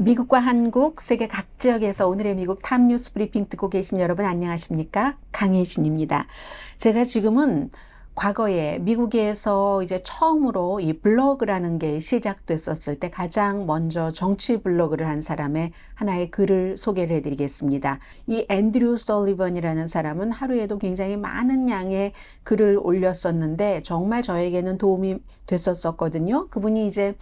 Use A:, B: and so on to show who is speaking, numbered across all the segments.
A: 미국과 한국, 세계 각 지역에서 오늘의 미국 탑뉴스 브리핑 듣고 계신 여러분 안녕하십니까? 강혜신입니다. 제가 지금은 과거에 미국에서 이제 처음으로 이 블로그라는 게 시작됐었을 때 가장 먼저 정치 블로그를 한 사람의 하나의 글을 소개를 해드리겠습니다. 이 앤드류 설리번이라는 사람은 하루에도 굉장히 많은 양의 글을 올렸었는데 정말 저에게는 도움이 됐었었거든요. 그분이 이제 어,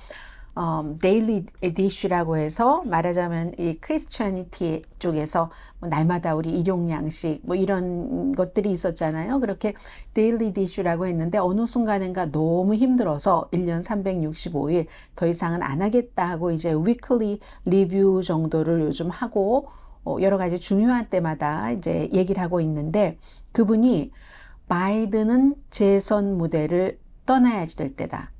A: 데일리 디쉬라고 해서 말하자면 이 크리스천니티 쪽에서 뭐 날마다 우리 일용 양식 뭐 이런 것들이 있었잖아요. 그렇게 데일리 디쉬라고 했는데 어느 순간인가 너무 힘들어서 1년 365일 더 이상은 안 하겠다 하고 이제 위클리 리뷰 정도를 요즘 하고 어, 여러 가지 중요한 때마다 이제 얘기를 하고 있는데 그분이 바이든은 재선 무대를 떠나야지 될 때다.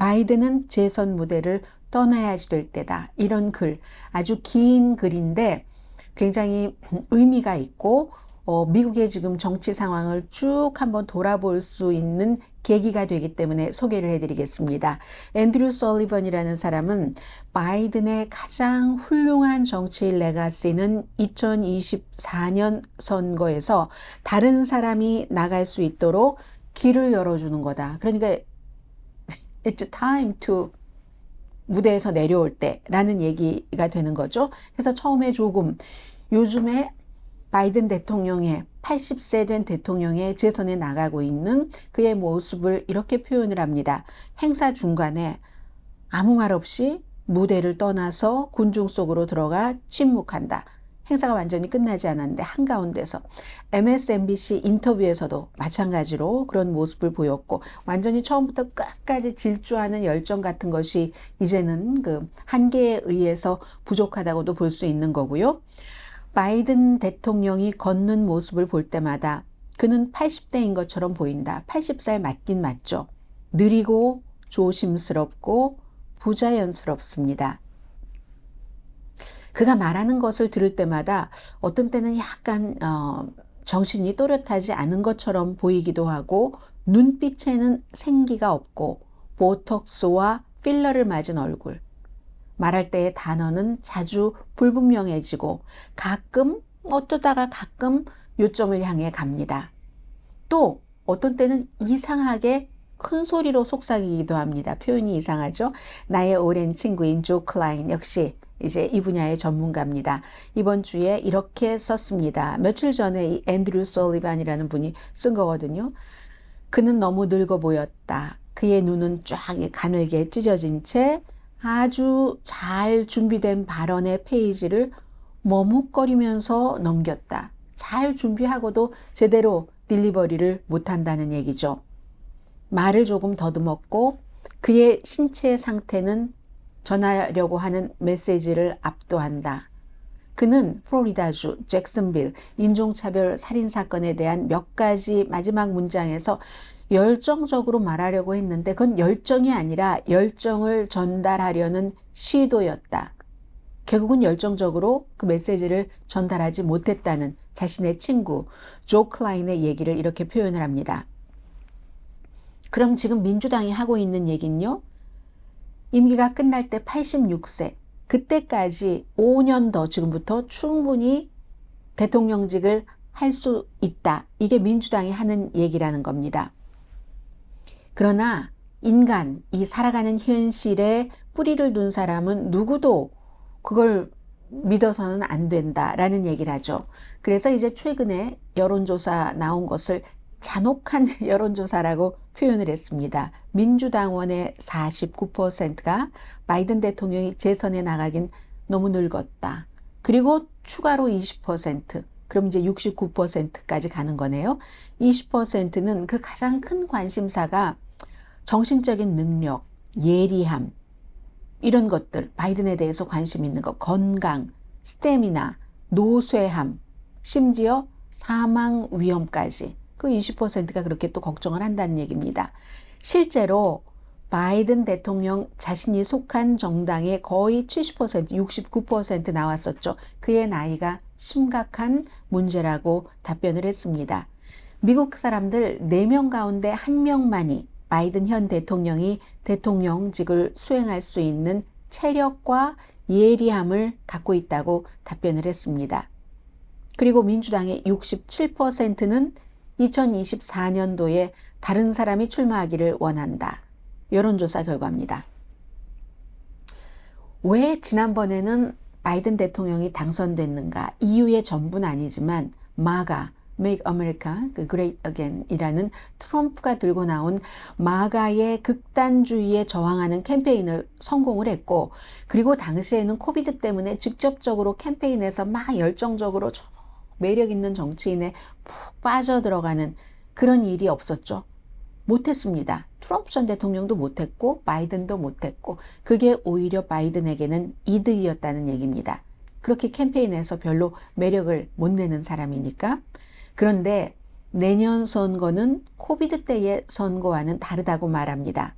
A: 바이든은 재선 무대를 떠나야지 될 때다. 이런 글, 아주 긴 글인데 굉장히 의미가 있고 어, 미국의 지금 정치 상황을 쭉 한번 돌아볼 수 있는 계기가 되기 때문에 소개를 해드리겠습니다. 앤드류 설리번이라는 사람은 바이든의 가장 훌륭한 정치 레가시는 2024년 선거에서 다른 사람이 나갈 수 있도록 길을 열어주는 거다. 그러니까 It's time to 무대에서 내려올 때라는 얘기가 되는 거죠. 그래서 처음에 조금 요즘에 바이든 대통령의 80세 된 대통령의 재선에 나가고 있는 그의 모습을 이렇게 표현을 합니다. 행사 중간에 아무 말 없이 무대를 떠나서 군중 속으로 들어가 침묵한다. 행사가 완전히 끝나지 않았는데 한가운데서 MSNBC 인터뷰에서도 마찬가지로 그런 모습을 보였고 완전히 처음부터 끝까지 질주하는 열정 같은 것이 이제는 그 한계에 의해서 부족하다고도 볼 수 있는 거고요. 바이든 대통령이 걷는 모습을 볼 때마다 그는 80대인 것처럼 보인다. 80살 맞긴 맞죠. 느리고 조심스럽고 부자연스럽습니다. 그가 말하는 것을 들을 때마다 어떤 때는 약간 어, 정신이 또렷하지 않은 것처럼 보이기도 하고 눈빛에는 생기가 없고 보톡스와 필러를 맞은 얼굴. 말할 때의 단어는 자주 불분명해지고 가끔 어쩌다가 가끔 요점을 향해 갑니다. 또 어떤 때는 이상하게 큰 소리로 속삭이기도 합니다. 표현이 이상하죠? 나의 오랜 친구인 조 클라인 역시 이제 이 분야의 전문가입니다. 이번 주에 이렇게 썼습니다. 며칠 전에 이 앤드류 솔리반이라는 분이 쓴 거거든요. 그는 너무 늙어 보였다. 그의 눈은 쫙 가늘게 찢어진 채 아주 잘 준비된 발언의 페이지를 머뭇거리면서 넘겼다. 잘 준비하고도 제대로 딜리버리를 못한다는 얘기죠. 말을 조금 더듬었고 그의 신체 상태는 전하려고 하는 메시지를 압도한다. 그는 플로리다주 잭슨빌 인종차별 살인 사건에 대한 몇 가지 마지막 문장에서 열정적으로 말하려고 했는데 그건 열정이 아니라 열정을 전달하려는 시도였다. 결국은 열정적으로 그 메시지를 전달하지 못했다는 자신의 친구 조 클라인의 얘기를 이렇게 표현을 합니다. 그럼 지금 민주당이 하고 있는 얘기는요? 임기가 끝날 때 86세, 그때까지 5년 더 지금부터 충분히 대통령직을 할 수 있다. 이게 민주당이 하는 얘기라는 겁니다. 그러나 인간, 이 살아가는 현실에 뿌리를 둔 사람은 누구도 그걸 믿어서는 안 된다라는 얘기를 하죠. 그래서 이제 최근에 여론조사 나온 것을 잔혹한 여론조사라고 표현을 했습니다. 민주당원의 49%가 바이든 대통령이 재선에 나가긴 너무 늙었다. 그리고 추가로 20%, 그럼 이제 69%까지 가는 거네요. 20%는 그 가장 큰 관심사가 정신적인 능력, 예리함, 이런 것들, 바이든에 대해서 관심 있는 것, 건강, 스태미나, 노쇠함, 심지어 사망 위험까지 그 20%가 그렇게 또 걱정을 한다는 얘기입니다. 실제로 바이든 대통령 자신이 속한 정당의 거의 70%, 69% 나왔었죠. 그의 나이가 심각한 문제라고 답변을 했습니다. 미국 사람들 4명 가운데 1명만이 바이든 현 대통령이 대통령직을 수행할 수 있는 체력과 예리함을 갖고 있다고 답변을 했습니다. 그리고 민주당의 67%는 2024년도에 다른 사람이 출마하기를 원한다. 여론조사 결과입니다. 왜 지난번에는 바이든 대통령이 당선됐는가? 이유의 전부는 아니지만 마가 Make America Great Again이라는 트럼프가 들고 나온 마가의 극단주의에 저항하는 캠페인을 성공을 했고 그리고 당시에는 코비드 때문에 직접적으로 캠페인에서 막 열정적으로 매력 있는 정치인에 푹 빠져 들어가는 그런 일이 없었죠. 못했습니다. 트럼프 전 대통령도 못했고 바이든도 못했고 그게 오히려 바이든에게는 이득이었다는 얘기입니다. 그렇게 캠페인에서 별로 매력을 못 내는 사람이니까. 그런데 내년 선거는 코비드 때의 선거와는 다르다고 말합니다.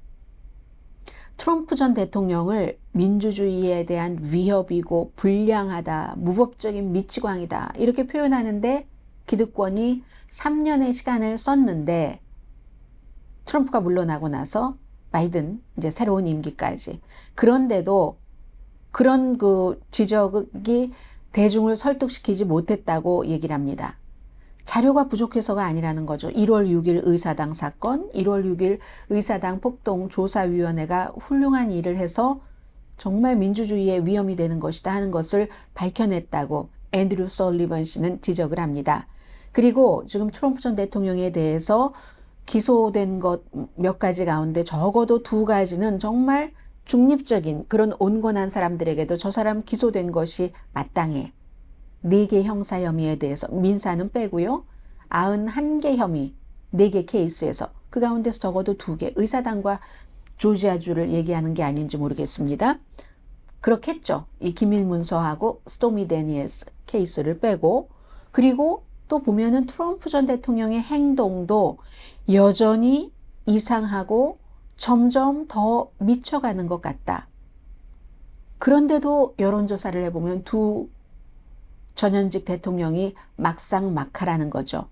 A: 트럼프 전 대통령을 민주주의에 대한 위협이고 불량하다, 무법적인 미치광이다 이렇게 표현하는데 기득권이 3년의 시간을 썼는데 트럼프가 물러나고 나서 바이든 이제 새로운 임기까지 그런데도 그런 그 지적이 대중을 설득시키지 못했다고 얘기를 합니다. 자료가 부족해서가 아니라는 거죠. 1월 6일 의사당 사건, 1월 6일 의사당 폭동 조사위원회가 훌륭한 일을 해서 정말 민주주의에 위험이 되는 것이다 하는 것을 밝혀냈다고 앤드류 솔리번 씨는 지적을 합니다. 그리고 지금 트럼프 전 대통령에 대해서 기소된 것 몇 가지 가운데 적어도 두 가지는 정말 중립적인 그런 온건한 사람들에게도 저 사람 기소된 것이 마땅해. 네개 형사 혐의에 대해서 민사는 빼고요. 91개 혐의, 네개 케이스에서 그 가운데서 적어도 두 개, 의사당과 조지아주를 얘기하는 게 아닌지 모르겠습니다. 그렇겠죠. 이 기밀 문서하고 스토미 데니엘스 케이스를 빼고 그리고 또 보면은 트럼프 전 대통령의 행동도 여전히 이상하고 점점 더 미쳐가는 것 같다. 그런데도 여론조사를 해보면 두 전현직 대통령이 막상 막하라는 거죠.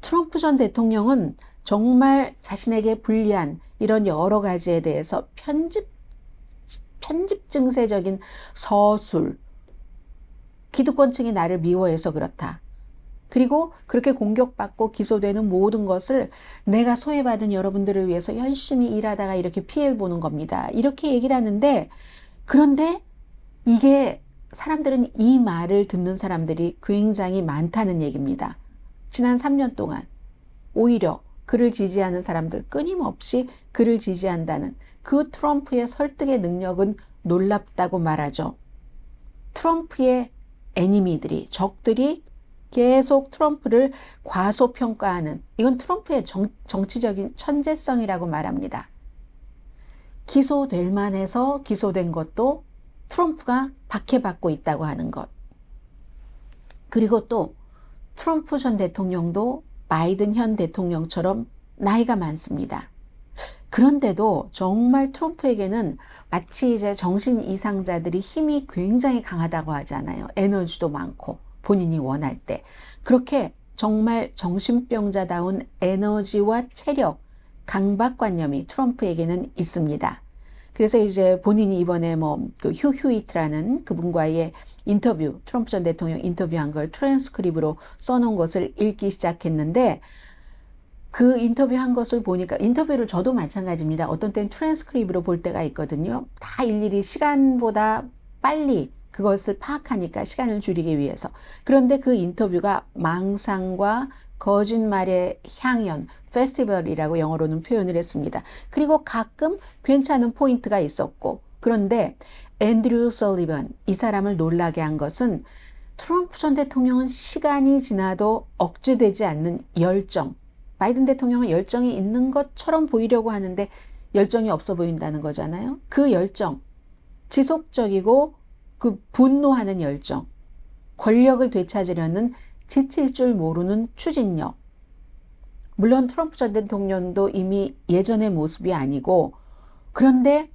A: 트럼프 전 대통령은 정말 자신에게 불리한 이런 여러 가지에 대해서 편집, 편집 증세적인 서술, 기득권층이 나를 미워해서 그렇다. 그리고 그렇게 공격받고 기소되는 모든 것을 내가 소외받은 여러분들을 위해서 열심히 일하다가 이렇게 피해를 보는 겁니다. 이렇게 얘기를 하는데 그런데 이게 사람들은 이 말을 듣는 사람들이 굉장히 많다는 얘기입니다. 지난 3년 동안 오히려 그를 지지하는 사람들 끊임없이 그를 지지한다는 그 트럼프의 설득의 능력은 놀랍다고 말하죠. 트럼프의 애니미들이 적들이 계속 트럼프를 과소평가하는 이건 트럼프의 정, 정치적인 천재성이라고 말합니다. 기소될 만해서 기소된 것도 트럼프가 박해받고 있다고 하는 것. 그리고 또 트럼프 전 대통령도 바이든 현 대통령처럼 나이가 많습니다. 그런데도 정말 트럼프에게는 마치 이제 정신 이상자들이 힘이 굉장히 강하다고 하잖아요. 에너지도 많고 본인이 원할 때. 그렇게 정말 정신병자다운 에너지와 체력, 강박관념이 트럼프에게는 있습니다. 그래서 이제 본인이 이번에 뭐그 휴휴이트라는 그분과의 인터뷰, 트럼프 전 대통령 인터뷰한 걸 트랜스크립으로 써놓은 것을 읽기 시작했는데 그 인터뷰한 것을 보니까 인터뷰를 저도 마찬가지입니다. 어떤 땐 트랜스크립으로 볼 때가 있거든요. 다 일일이 시간보다 빨리 그것을 파악하니까 시간을 줄이기 위해서. 그런데 그 인터뷰가 망상과 거짓말의 향연, 페스티벌이라고 영어로는 표현을 했습니다. 그리고 가끔 괜찮은 포인트가 있었고, 그런데 앤드류 설리번, 이 사람을 놀라게 한 것은 트럼프 전 대통령은 시간이 지나도 억제되지 않는 열정, 바이든 대통령은 열정이 있는 것처럼 보이려고 하는데 열정이 없어 보인다는 거잖아요. 그 열정, 지속적이고 그 분노하는 열정, 권력을 되찾으려는 지칠 줄 모르는 추진력. 물론 트럼프 전 대통령도 이미 예전의 모습이 아니고 그런데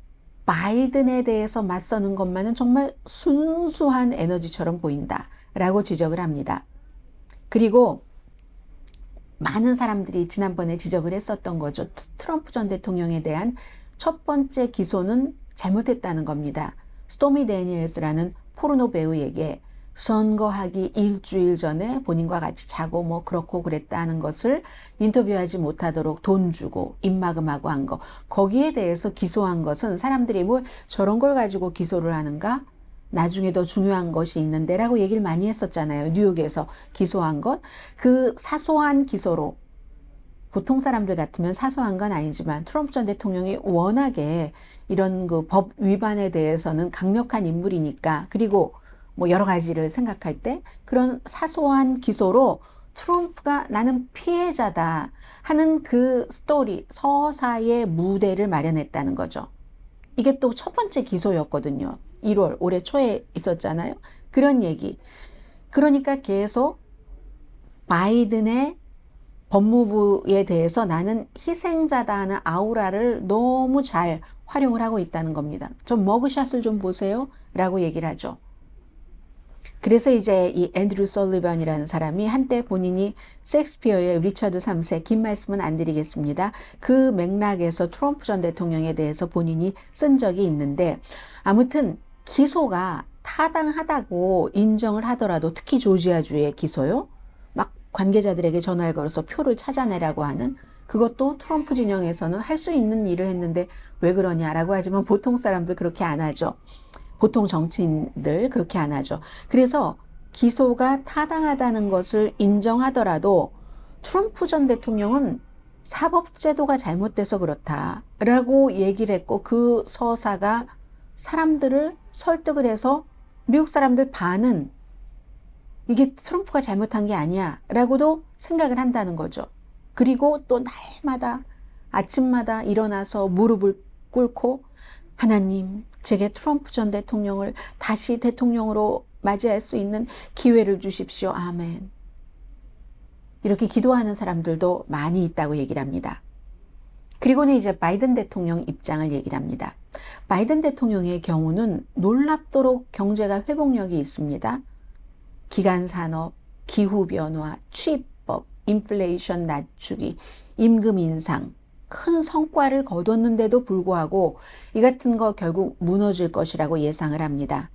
A: 바이든에 대해서 맞서는 것만은 정말 순수한 에너지처럼 보인다 라고 지적을 합니다. 그리고 많은 사람들이 지난번에 지적을 했었던 거죠. 트럼프 전 대통령에 대한 첫 번째 기소는 잘못했다는 겁니다. 스토미 데니엘스라는 포르노 배우에게 선거하기 일주일 전에 본인과 같이 자고 뭐 그렇고 그랬다는 것을 인터뷰하지 못하도록 돈 주고 입막음하고 한 거. 거기에 대해서 기소한 것은 사람들이 뭐 저런 걸 가지고 기소를 하는가? 나중에 더 중요한 것이 있는데라고 얘기를 많이 했었잖아요. 뉴욕에서 기소한 것. 그 사소한 기소로 보통 사람들 같으면 사소한 건 아니지만 트럼프 전 대통령이 워낙에 이런 그 법 위반에 대해서는 강력한 인물이니까 그리고 뭐 여러 가지를 생각할 때 그런 사소한 기소로 트럼프가 나는 피해자다 하는 그 스토리, 서사의 무대를 마련했다는 거죠. 이게 또 첫 번째 기소였거든요. 1월, 올해 초에 있었잖아요. 그런 얘기. 그러니까 계속 바이든의 법무부에 대해서 나는 희생자다 하는 아우라를 너무 잘 활용을 하고 있다는 겁니다. 좀 머그샷을 좀 보세요. 라고 얘기를 하죠. 그래서 이제 이 앤드류 솔리반이라는 사람이 한때 본인이 섹스피어의 리처드 3세 긴 말씀은 안 드리겠습니다. 그 맥락에서 트럼프 전 대통령에 대해서 본인이 쓴 적이 있는데 아무튼 기소가 타당하다고 인정을 하더라도 특히 조지아주의 기소요. 막 관계자들에게 전화를 걸어서 표를 찾아내라고 하는 그것도 트럼프 진영에서는 할 수 있는 일을 했는데 왜 그러냐라고 하지만 보통 사람들 그렇게 안 하죠. 보통 정치인들 그렇게 안 하죠. 그래서 기소가 타당하다는 것을 인정하더라도 트럼프 전 대통령은 사법제도가 잘못돼서 그렇다라고 얘기를 했고 그 서사가 사람들을 설득을 해서 미국 사람들 반은 이게 트럼프가 잘못한 게 아니야 라고도 생각을 한다는 거죠. 그리고 또 날마다 아침마다 일어나서 무릎을 꿇고 하나님, 제게 트럼프 전 대통령을 다시 대통령으로 맞이할 수 있는 기회를 주십시오. 아멘. 이렇게 기도하는 사람들도 많이 있다고 얘기를 합니다. 그리고는 이제 바이든 대통령 입장을 얘기를 합니다. 바이든 대통령의 경우는 놀랍도록 경제가 회복력이 있습니다. 기간 산업, 기후 변화, 취입법, 인플레이션 낮추기, 임금 인상, 큰 성과를 거뒀는데도 불구하고 이 같은 거 결국 무너질 것이라고 예상을 합니다.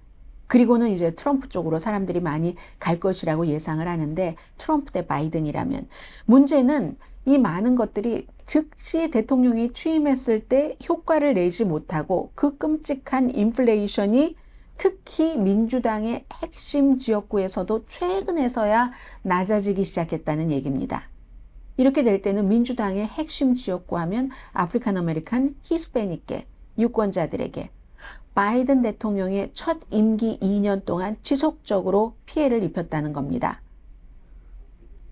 A: 그리고는 이제 트럼프 쪽으로 사람들이 많이 갈 것이라고 예상을 하는데 트럼프 대 바이든이라면 문제는 이 많은 것들이 즉시 대통령이 취임했을 때 효과를 내지 못하고 그 끔찍한 인플레이션이 특히 민주당의 핵심 지역구에서도 최근에서야 낮아지기 시작했다는 얘기입니다. 이렇게 될 때는 민주당의 핵심 지역구 하면 아프리칸 아메리칸 히스패닉계 유권자들에게 바이든 대통령의 첫 임기 2년 동안 지속적으로 피해를 입혔다는 겁니다.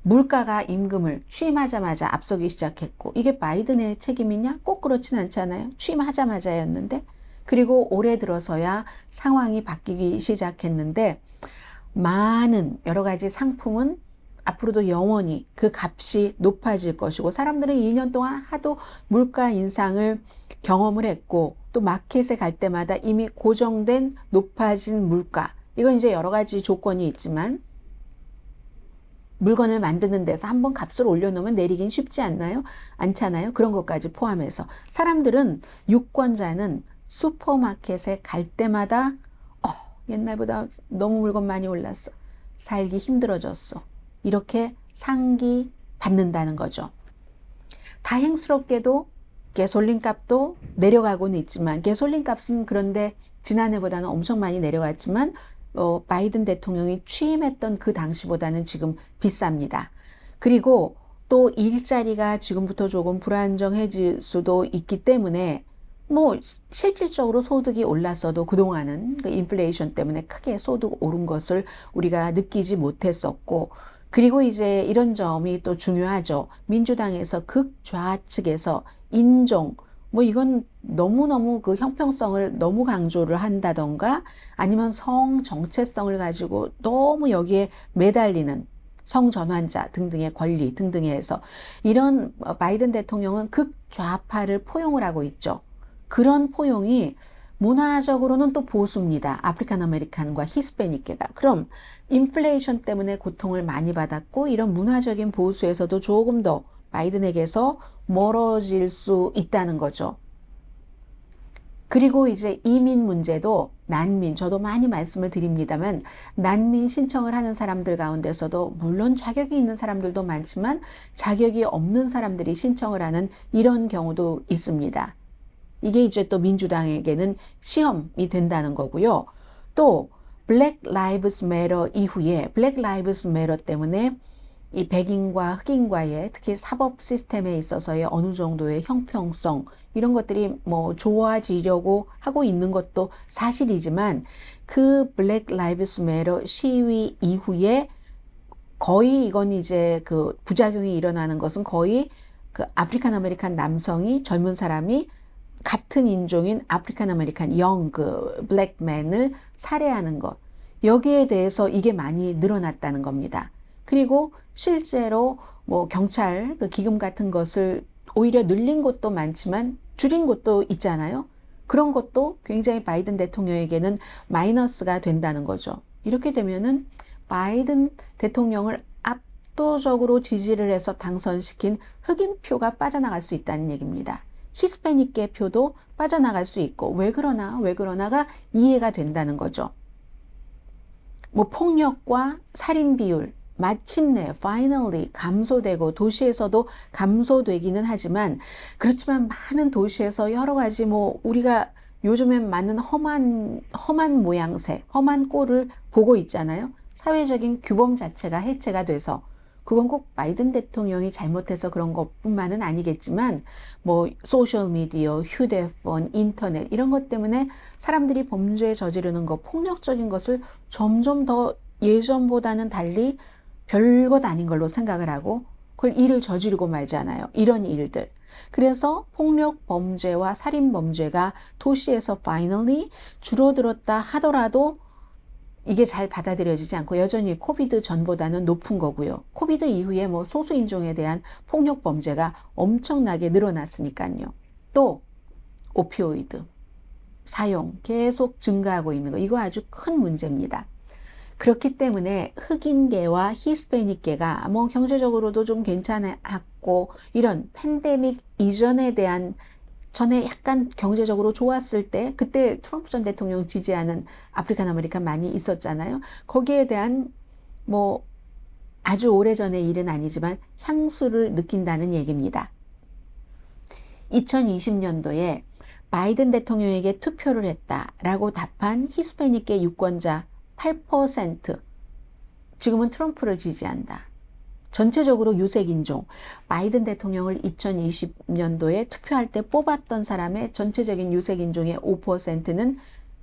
A: 물가가 임금을 취임하자마자 앞서기 시작했고 이게 바이든의 책임이냐? 꼭 그렇진 않잖아요. 취임하자마자였는데 그리고 올해 들어서야 상황이 바뀌기 시작했는데 많은 여러 가지 상품은 앞으로도 영원히 그 값이 높아질 것이고 사람들은 2년 동안 하도 물가 인상을 경험을 했고 또 마켓에 갈 때마다 이미 고정된 높아진 물가 이건 이제 여러 가지 조건이 있지만 물건을 만드는 데서 한번 값을 올려놓으면 내리긴 쉽지 않나요? 않잖아요. 그런 것까지 포함해서 사람들은 유권자는 슈퍼마켓에 갈 때마다 어, 옛날보다 너무 물건 많이 올랐어. 살기 힘들어졌어. 이렇게 상기 받는다는 거죠. 다행스럽게도 개솔린 값도 내려가고는 있지만 개솔린 값은 그런데 지난해보다는 엄청 많이 내려갔지만 어, 바이든 대통령이 취임했던 그 당시보다는 지금 비쌉니다. 그리고 또 일자리가 지금부터 조금 불안정해질 수도 있기 때문에 뭐 실질적으로 소득이 올랐어도 그동안은 그 인플레이션 때문에 크게 소득 오른 것을 우리가 느끼지 못했었고 그리고 이제 이런 점이 또 중요하죠. 민주당에서 극좌측에서 인종, 뭐 이건 너무너무 그 형평성을 너무 강조를 한다던가 아니면 성 정체성을 가지고 너무 여기에 매달리는 성전환자 등등의 권리 등등에 해서 이런 바이든 대통령은 극좌파를 포용을 하고 있죠. 그런 포용이 문화적으로는 또 보수입니다. 아프리칸 아메리칸과 히스패닉계가. 그럼 인플레이션 때문에 고통을 많이 받았고 이런 문화적인 보수에서도 조금 더 바이든에게서 멀어질 수 있다는 거죠. 그리고 이제 이민 문제도 난민, 저도 많이 말씀을 드립니다만, 난민 신청을 하는 사람들 가운데서도 물론 자격이 있는 사람들도 많지만 자격이 없는 사람들이 신청을 하는 이런 경우도 있습니다. 이게 이제 또 민주당에게는 시험이 된다는 거고요. 또, 블랙 라이브스 메러 이후에 블랙 라이브스 메러 때문에 이 백인과 흑인과의 특히 사법 시스템에 있어서의 어느 정도의 형평성 이런 것들이 뭐 좋아지려고 하고 있는 것도 사실이지만 그 블랙 라이브스 메러 시위 이후에 거의 이건 이제 그 부작용이 일어나는 것은 거의 그 아프리칸 아메리칸 남성이 젊은 사람이 같은 인종인 아프리칸 아메리칸 영그 블랙맨을 살해하는 것 여기에 대해서 이게 많이 늘어났다는 겁니다. 그리고 실제로 뭐 경찰 그 기금 같은 것을 오히려 늘린 곳도 많지만 줄인 곳도 있잖아요. 그런 것도 굉장히 바이든 대통령에게는 마이너스가 된다는 거죠. 이렇게 되면은 바이든 대통령을 압도적으로 지지를 해서 당선시킨 흑인 표가 빠져나갈 수 있다는 얘기입니다. 히스패닉계 표도 빠져나갈 수 있고 왜 그러나 왜 그러나가 이해가 된다는 거죠. 뭐 폭력과 살인 비율 마침내 finally 감소되고 도시에서도 감소되기는 하지만 그렇지만 많은 도시에서 여러 가지 뭐 우리가 요즘엔 많은 험한 험한 모양새, 험한 꼴을 보고 있잖아요. 사회적인 규범 자체가 해체가 돼서 그건 꼭 바이든 대통령이 잘못해서 그런 것뿐만은 아니겠지만 뭐 소셜 미디어, 휴대폰, 인터넷 이런 것 때문에 사람들이 범죄에 저지르는 것, 폭력적인 것을 점점 더 예전보다는 달리 별것 아닌 걸로 생각을 하고 그걸 일을 저지르고 말잖아요. 이런 일들. 그래서 폭력 범죄와 살인 범죄가 도시에서 finally 줄어들었다 하더라도 이게 잘 받아들여지지 않고 여전히 코비드 전보다는 높은 거고요. 코비드 이후에 뭐 소수 인종에 대한 폭력 범죄가 엄청나게 늘어났으니까요. 또 오피오이드 사용 계속 증가하고 있는 거 이거 아주 큰 문제입니다. 그렇기 때문에 흑인계와 히스패닉계가 뭐 경제적으로도 좀 괜찮았고 이런 팬데믹 이전에 대한 전에 약간 경제적으로 좋았을 때 그때 트럼프 전 대통령 지지하는 아프리칸 아메리칸 많이 있었잖아요. 거기에 대한 뭐 아주 오래전의 일은 아니지만 향수를 느낀다는 얘기입니다. 2020년도에 바이든 대통령에게 투표를 했다라고 답한 히스패닉계 유권자 8% 지금은 트럼프를 지지한다. 전체적으로 유색 인종, 바이든 대통령을 2020년도에 투표할 때 뽑았던 사람의 전체적인 유색 인종의 5%는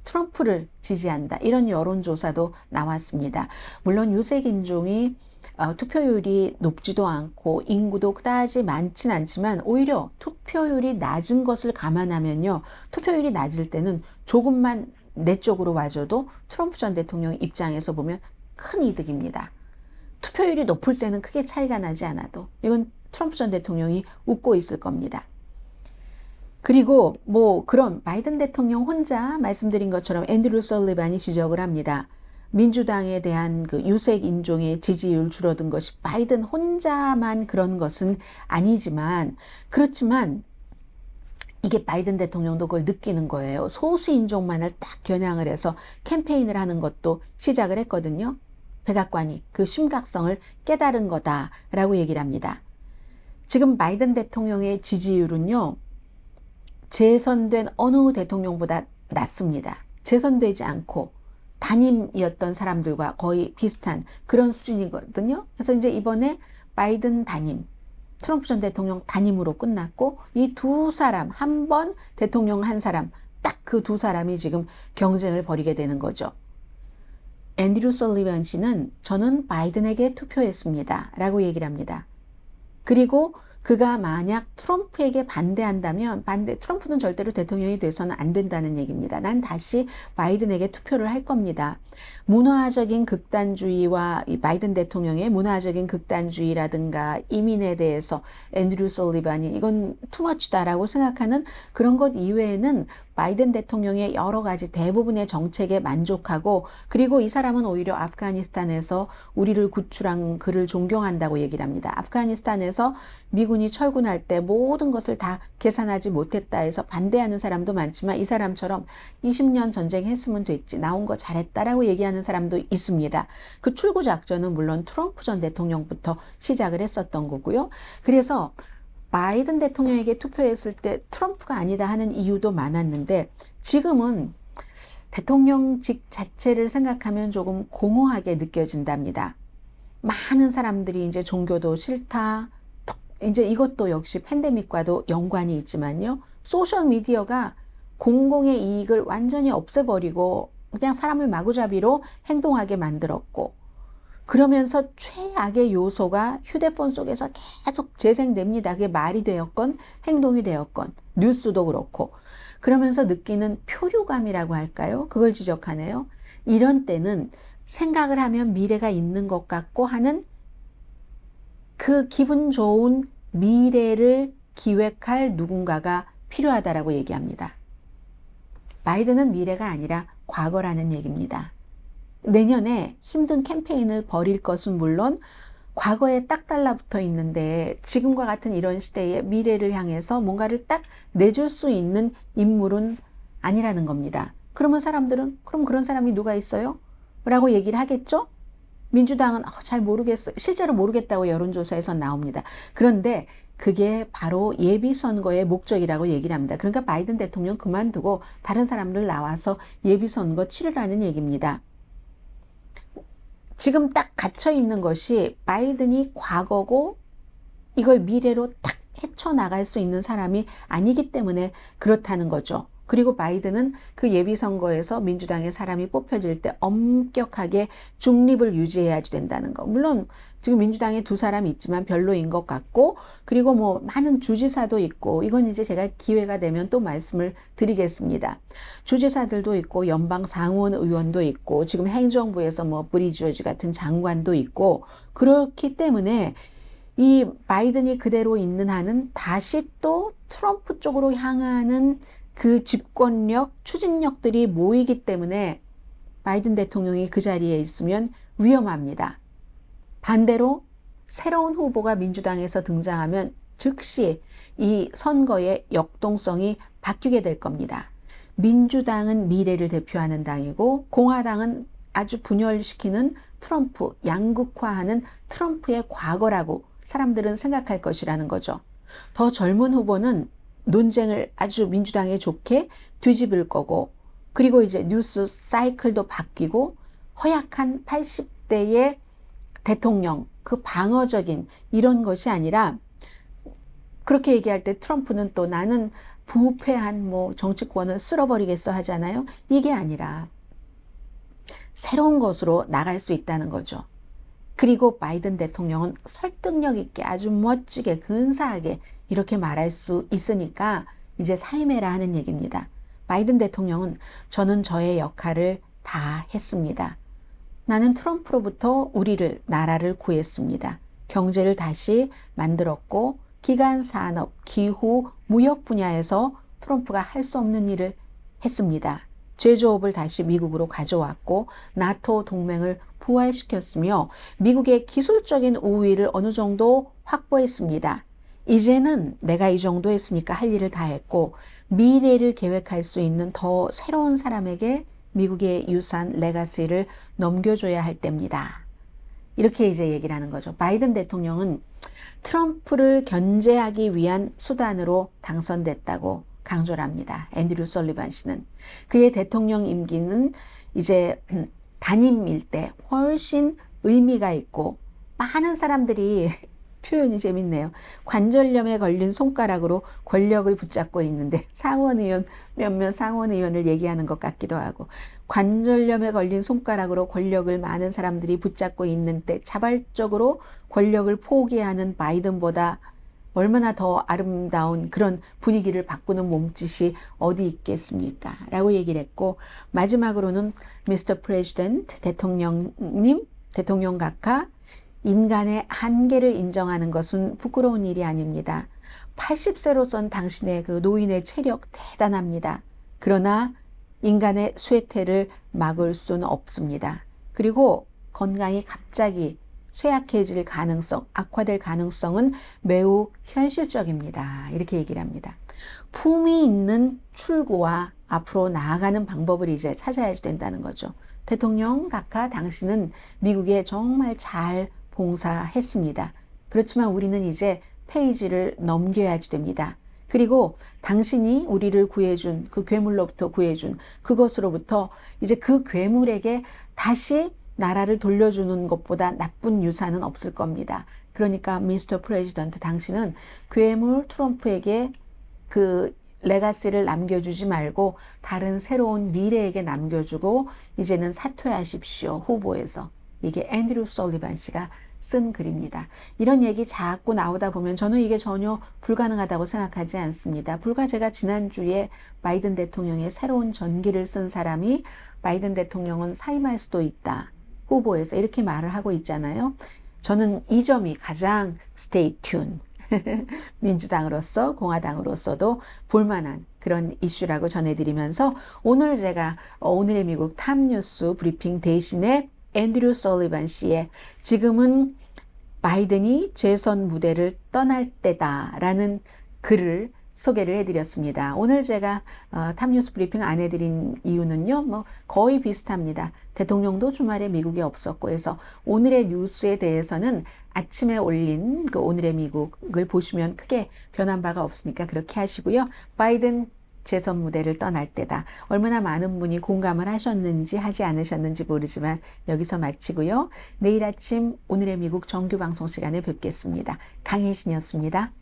A: 트럼프를 지지한다. 이런 여론조사도 나왔습니다. 물론 유색인종이 어, 투표율이 높지도 않고 인구도 그다지 많진 않지만 오히려 투표율이 낮은 것을 감안하면요. 투표율이 낮을 때는 조금만 내 쪽으로 와줘도 트럼프 전 대통령 입장에서 보면 큰 이득입니다. 투표율이 높을 때는 크게 차이가 나지 않아도 이건 트럼프 전 대통령이 웃고 있을 겁니다. 그리고 뭐 그런 바이든 대통령 혼자 말씀드린 것처럼 앤드류 설리반이 지적을 합니다. 민주당에 대한 그 유색 인종의 지지율 줄어든 것이 바이든 혼자만 그런 것은 아니지만 그렇지만 이게 바이든 대통령도 그걸 느끼는 거예요. 소수 인종만을 딱 겨냥을 해서 캠페인을 하는 것도 시작을 했거든요. 백악관이 그 심각성을 깨달은 거다라고 얘기를 합니다. 지금 바이든 대통령의 지지율은요, 재선된 어느 대통령보다 낮습니다. 재선되지 않고 단임이었던 사람들과 거의 비슷한 그런 수준이거든요. 그래서 이제 이번에 바이든 단임, 트럼프 전 대통령 단임으로 끝났고 이 두 사람, 한 번 대통령 한 사람, 딱 그 두 사람이 지금 경쟁을 벌이게 되는 거죠. 앤드류 설리반 씨는 저는 바이든에게 투표했습니다. 라고 얘기를 합니다. 그리고 그가 만약 트럼프에게 반대한다면 반대 트럼프는 절대로 대통령이 돼서는 안 된다는 얘기입니다. 난 다시 바이든에게 투표를 할 겁니다. 문화적인 극단주의와 이 바이든 대통령의 문화적인 극단주의라든가 이민에 대해서 앤드류 솔리반이 이건 투머치다라고 생각하는 그런 것 이외에는 바이든 대통령의 여러 가지 대부분의 정책에 만족하고 그리고 이 사람은 오히려 아프가니스탄에서 우리를 구출한 그를 존경한다고 얘기를 합니다. 아프가니스탄에서 미군이 철군할 때 모든 것을 다 계산하지 못했다 해서 반대하는 사람도 많지만 이 사람처럼 20년 전쟁했으면 됐지 나온 거 잘했다라고 얘기하는 사람도 있습니다. 그 출구 작전은 물론 트럼프 전 대통령부터 시작을 했었던 거고요. 그래서 바이든 대통령에게 투표했을 때 트럼프가 아니다 하는 이유도 많았는데 지금은 대통령직 자체를 생각하면 조금 공허하게 느껴진답니다. 많은 사람들이 이제 종교도 싫다. 이제 이것도 역시 팬데믹과도 연관이 있지만요. 소셜 미디어가 공공의 이익을 완전히 없애버리고 그냥 사람을 마구잡이로 행동하게 만들었고 그러면서 최악의 요소가 휴대폰 속에서 계속 재생됩니다. 그게 말이 되었건 행동이 되었건 뉴스도 그렇고 그러면서 느끼는 표류감이라고 할까요? 그걸 지적하네요. 이런 때는 생각을 하면 미래가 있는 것 같고 하는 그 기분 좋은 미래를 기획할 누군가가 필요하다라고 얘기합니다. 바이든은 미래가 아니라 과거라는 얘기입니다. 내년에 힘든 캠페인을 벌일 것은 물론 과거에 딱 달라붙어 있는데 지금과 같은 이런 시대에 미래를 향해서 뭔가를 딱 내줄 수 있는 인물은 아니라는 겁니다. 그러면 사람들은 그럼 그런 사람이 누가 있어요? 라고 얘기를 하겠죠? 민주당은 어, 잘 모르겠어요. 실제로 모르겠다고 여론조사에서 나옵니다. 그런데 그게 바로 예비선거의 목적이라고 얘기를 합니다. 그러니까 바이든 대통령 그만두고 다른 사람들 나와서 예비선거 치르라는 얘기입니다. 지금 딱 갇혀 있는 것이 바이든이 과거고 이걸 미래로 딱 헤쳐나갈 수 있는 사람이 아니기 때문에 그렇다는 거죠. 그리고 바이든은 그 예비선거에서 민주당의 사람이 뽑혀질 때 엄격하게 중립을 유지해야지 된다는 거. 물론 지금 민주당에 두 사람이 있지만 별로인 것 같고 그리고 뭐 많은 주지사도 있고 이건 이제 제가 기회가 되면 또 말씀을 드리겠습니다. 주지사들도 있고 연방 상원 의원도 있고 지금 행정부에서 뭐 브리지어지 같은 장관도 있고 그렇기 때문에 이 바이든이 그대로 있는 한은 다시 또 트럼프 쪽으로 향하는 그 집권력, 추진력들이 모이기 때문에 바이든 대통령이 그 자리에 있으면 위험합니다. 반대로 새로운 후보가 민주당에서 등장하면 즉시 이 선거의 역동성이 바뀌게 될 겁니다. 민주당은 미래를 대표하는 당이고 공화당은 아주 분열시키는 트럼프, 양극화하는 트럼프의 과거라고 사람들은 생각할 것이라는 거죠. 더 젊은 후보는 논쟁을 아주 민주당에 좋게 뒤집을 거고 그리고 이제 뉴스 사이클도 바뀌고 허약한 80대의 대통령 그 방어적인 이런 것이 아니라 그렇게 얘기할 때 트럼프는 또 나는 부패한 뭐 정치권을 쓸어버리겠어 하잖아요. 이게 아니라 새로운 것으로 나갈 수 있다는 거죠. 그리고 바이든 대통령은 설득력 있게 아주 멋지게 근사하게 이렇게 말할 수 있으니까 이제 삶해라 하는 얘기입니다. 바이든 대통령은 저는 저의 역할을 다 했습니다. 나는 트럼프로부터 우리를 나라를 구했습니다. 경제를 다시 만들었고 기간 산업, 기후, 무역 분야에서 트럼프가 할 수 없는 일을 했습니다. 제조업을 다시 미국으로 가져왔고 나토 동맹을 부활시켰으며 미국의 기술적인 우위를 어느 정도 확보했습니다. 이제는 내가 이 정도 했으니까 할 일을 다 했고 미래를 계획할 수 있는 더 새로운 사람에게 미국의 유산 레가시를 넘겨줘야 할 때입니다. 이렇게 이제 얘기를 하는 거죠. 바이든 대통령은 트럼프를 견제하기 위한 수단으로 당선됐다고 강조를 합니다. 앤드류 설리반 씨는 그의 대통령 임기는 이제 단임일 때 훨씬 의미가 있고 많은 사람들이 표현이 재밌네요. 관절염에 걸린 손가락으로 권력을 붙잡고 있는데 상원의원 몇몇 상원의원을 얘기하는 것 같기도 하고 관절염에 걸린 손가락으로 권력을 많은 사람들이 붙잡고 있는데 자발적으로 권력을 포기하는 바이든보다 얼마나 더 아름다운 그런 분위기를 바꾸는 몸짓이 어디 있겠습니까? 라고 얘기를 했고 마지막으로는 미스터 프레지던트 대통령님 대통령 각하 인간의 한계를 인정하는 것은 부끄러운 일이 아닙니다. 80세로선 당신의 그 노인의 체력 대단합니다. 그러나 인간의 쇠퇴를 막을 수는 없습니다. 그리고 건강이 갑자기 쇠약해질 가능성, 악화될 가능성은 매우 현실적입니다. 이렇게 얘기를 합니다. 품이 있는 출구와 앞으로 나아가는 방법을 이제 찾아야지 된다는 거죠. 대통령 각하 당신은 미국에 정말 잘 봉사했습니다. 그렇지만 우리는 이제 페이지를 넘겨야지 됩니다. 그리고 당신이 우리를 구해준 그 괴물로부터 구해준 그것으로부터 이제 그 괴물에게 다시 나라를 돌려주는 것보다 나쁜 유산은 없을 겁니다. 그러니까 미스터 프레지던트 당신은 괴물 트럼프에게 그 레가시를 남겨주지 말고 다른 새로운 미래에게 남겨주고 이제는 사퇴하십시오 후보에서 이게 앤드류 솔리반 씨가 쓴 글입니다. 이런 얘기 자꾸 나오다 보면 저는 이게 전혀 불가능하다고 생각하지 않습니다. 불과 제가 지난주에 바이든 대통령의 새로운 전기를 쓴 사람이 바이든 대통령은 사임할 수도 있다. 후보에서 이렇게 말을 하고 있잖아요. 저는 이 점이 가장 stay tuned. 민주당으로서 공화당으로서도 볼만한 그런 이슈라고 전해드리면서 오늘 제가 어, 오늘의 미국 탑뉴스 브리핑 대신에 앤드류 솔리반 씨의 지금은 바이든이 재선 무대를 떠날 때다라는 글을 소개를 해드렸습니다. 오늘 제가 어, 탑뉴스 브리핑 안 해드린 이유는요, 뭐 거의 비슷합니다. 대통령도 주말에 미국에 없었고 해서 오늘의 뉴스에 대해서는 아침에 올린 그 오늘의 미국을 보시면 크게 변한 바가 없으니까 그렇게 하시고요. 바이든 재선 무대를 떠날 때다. 얼마나 많은 분이 공감을 하셨는지 하지 않으셨는지 모르지만 여기서 마치고요. 내일 아침 오늘의 미국 정규 방송 시간에 뵙겠습니다. 강혜신이었습니다.